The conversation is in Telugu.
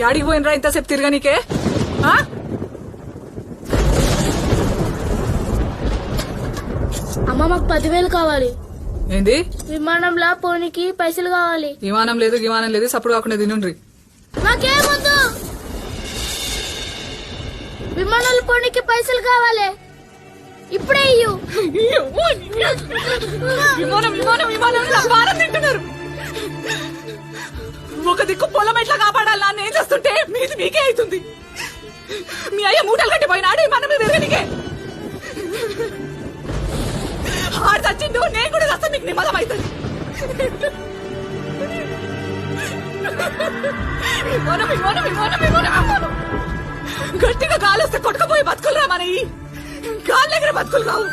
యాడికి పోయినరా ఇంతసేపు తిరగనీకే? అమ్మ మాకు పదివేలు కావాలి. ఏంది? విమానంలో పోనీకి పైసలు కావాలి. విమానం లేదు విమానం లేదు సప్పుడు కాకుండా తినుండ్రి. నాకేమొద్దు విమానాలు పోనీకి పైసలు కావాలి. ఇప్పుడే ఇయ్యు. విమానం విమానం విమానం. తింటున్నారు. ఒక దిక్కు పొలం ఎట్లా కాపాడాలా? అని ఏం చేస్తుంటే మీది మీకే అవుతుంది. మీ అయ్య మూటలు కట్టిపోయినాడు మన మీద ఎరగనికే ఆడు చచ్చిండు నేను కూడా చస్తా మీకు నిమ్మలం అవుతుంది. గట్టిగా గాలి వస్తే కొట్టుకుపోయి బతుకులరా మనయి గాలి దగ్గర బతుకులు కావు.